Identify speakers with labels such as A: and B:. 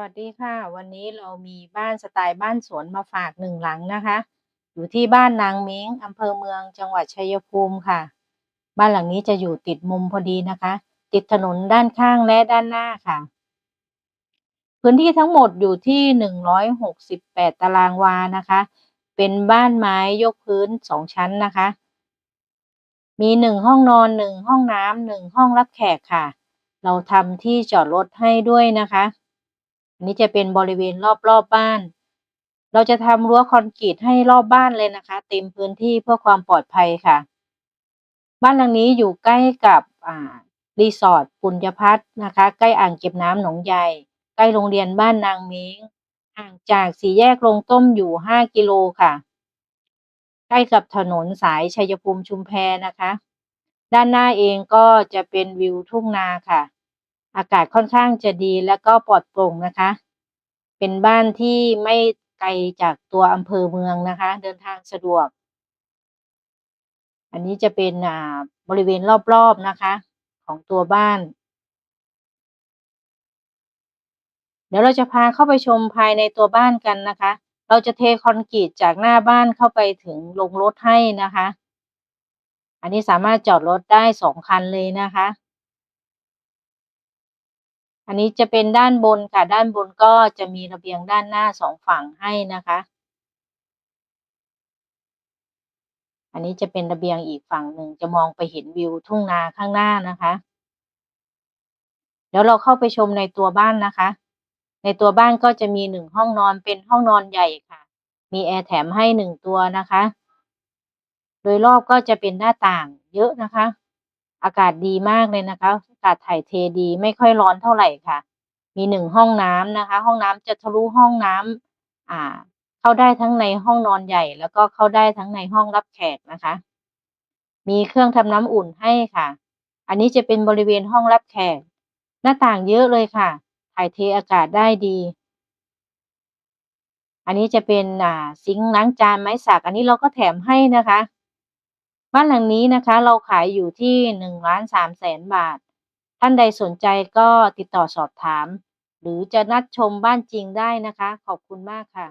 A: วัสดีค่ะ วันนี้เรามีบ้านสไตล์บ้านสวนมาฝากหนึ่งหลังนะคะ อยู่ที่บ้านนางเม้งอำเภอเมืองจังหวัดชัยภูมิค่ะ บ้านหลังนี้จะอยู่ติดมุมพอดีนะคะ ติดถนนด้านข้างและด้านหน้าค่ะ พื้นที่ทั้งหมดอยู่ที่หนึ่งร้อยหกสิบแปดตารางวานะคะ เป็นบ้านไม้ยกพื้นสองชั้นนะคะ มีหนึ่งห้องนอนหนึ่งห้องน้ำหนึ่งห้องรับแขกค่ะ เราทำที่จอดรถให้ด้วยนะคะ อันนี้จะเป็นบริเวณรอบๆบบ้าน เราจะทำรั้วคอนกรีตให้รอบบ้านเลยนะคะ เต็มพื้นที่เพื่อความปลอดภัยค่ะ บ้านหลังนี้อยู่ใกล้กับรีสอร์ทปุญญพัฒน์นะคะ ใกล้อ่างเก็บน้ำหนองใหญ่ ใกล้โรงเรียนบ้านนางเม้งห่างจากสี่แยกลงต้มอยู่ห้ากิโลค่ะ ใกล้กับถนนสายชัยภูมิชุมแพนะคะ ด้านหน้าเองก็จะเป็นวิวทุ่งนาค่ะ อากาศค่อนข้างจะดีและก็ปลอดโปร่งนะคะ เป็นบ้านที่ไม่ไกลจากตัวอำเภอเมืองนะคะ เดินทางสะดวก อันนี้จะเป็นอ่าบริเวณรอบๆนะคะ ของตัวบ้าน เดี๋ยวเราจะพาเข้าไปชมภายในตัวบ้านกันนะคะ เราจะเทคอนกรีตจากหน้าบ้านเข้าไปถึงลงรถให้นะคะ อันนี้สามารถจอดรถได้สองคันเลยนะคะ อันนี้จะเป็นด้านบนค่ะ ด้านบนก็จะมีระเบียงด้านหน้าสองฝั่งให้นะคะ อันนี้จะเป็นระเบียงอีกฝั่งหนึ่งจะมองไปเห็นวิวทุ่งนาข้างหน้านะคะ เดี๋ยวเราเข้าไปชมในตัวบ้านนะคะ ในตัวบ้านก็จะมีหนึ่งห้องนอนเป็นห้องนอนใหญ่ค่ะ มีแอร์แถมให้หนึ่งตัวนะคะ โดยรอบก็จะเป็นหน้าต่างเยอะนะคะ อากาศดีมากเลยนะคะ อากาศถ่ายเทดีไม่ค่อยร้อนเท่าไหร่ค่ะ มีหนึ่งห้องน้ำนะคะ ห้องน้ำจะทะลุห้องน้ำอ่า เข้าได้ทั้งในห้องนอนใหญ่ แล้วก็เข้าได้ทั้งในห้องรับแขกนะคะ มีเครื่องทำน้ำอุ่นให้ค่ะ อันนี้จะเป็นบริเวณห้องรับแขก หน้าต่างเยอะเลยค่ะ ถ่ายเทอากาศได้ดี อันนี้จะเป็นอ่าซิงค์ล้างจานไม้สัก อันนี้เราก็แถมให้นะคะ บ้านหลังนี้นะคะ เราขายอยู่ที่หนึ่งล้านสามแสนบาท ท่านใดสนใจก็ติดต่อสอบถาม หรือจะนัดชมบ้านจริงได้นะคะ ขอบคุณมากค่ะ